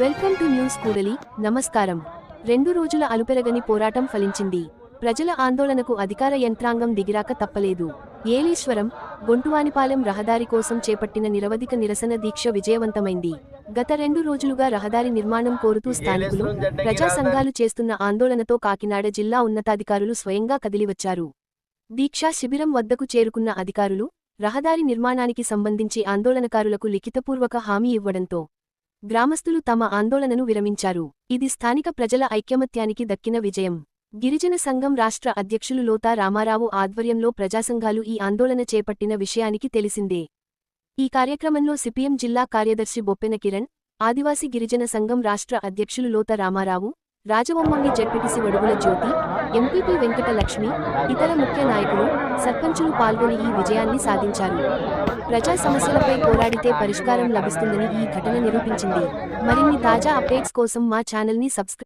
Welcome to news కూడలి నమస్కారం. రెండు రోజుల అలుపెరగని పోరాటం ఫలించింది. ప్రజల ఆందోళనకు అధికార యంత్రాంగం దిగిరాక తప్పలేదు. ఏలీశ్వరం గొంటువానిపాలెం రహదారి కోసం చేపట్టిన నిరవధిక నిరసన దీక్ష విజయవంతమైంది. గత రెండు రోజులుగా రహదారి నిర్మాణం కోరుతూ స్థానికులు ప్రజా సంఘాలు చేస్తున్న ఆందోళనతో కాకినాడ జిల్లా ఉన్నతాధికారులు స్వయంగా కదిలివచ్చారు. దీక్షా శిబిరం వద్దకు చేరుకున్న అధికారులు రహదారి నిర్మాణానికి సంబంధించి ఆందోళనకారులకు లిఖితపూర్వక హామీ ఇవ్వడంతో గ్రామస్తులు తమ ఆందోళనను విరమించారు. ఇది స్థానిక ప్రజల ఐక్యమత్యానికి దక్కిన విజయం. గిరిజన సంఘం రాష్ట్ర అధ్యక్షులు లోతా రామారావు ఆధ్వర్యంలో ప్రజాసంఘాలు ఈ ఆందోళన చేపట్టిన విషయానికి తెలిసిందే. ఈ కార్యక్రమంలో సిపిఎం జిల్లా కార్యదర్శి బొప్పెన కిరణ్ ఆదివాసీ గిరిజన సంఘం రాష్ట్ర అధ్యక్షులు లోత రామారావు రాజవొమ్మంగి జడ్పీటీసీ వడుగుల జ్యోతి ఎంపీపీ వెంకట లక్ష్మి ఇతర ముఖ్య నాయకులు సర్పంచులు పాల్గొని ఈ విజయాన్ని సాధించారు. ప్రజా సమస్యలపై పోరాడితే పరిష్కారం లభిస్తుందని ఈ ఘటన నిరూపించింది. మరిన్ని తాజా అప్డేట్స్ కోసం మా ఛానల్ని సబ్స్క్రైబ్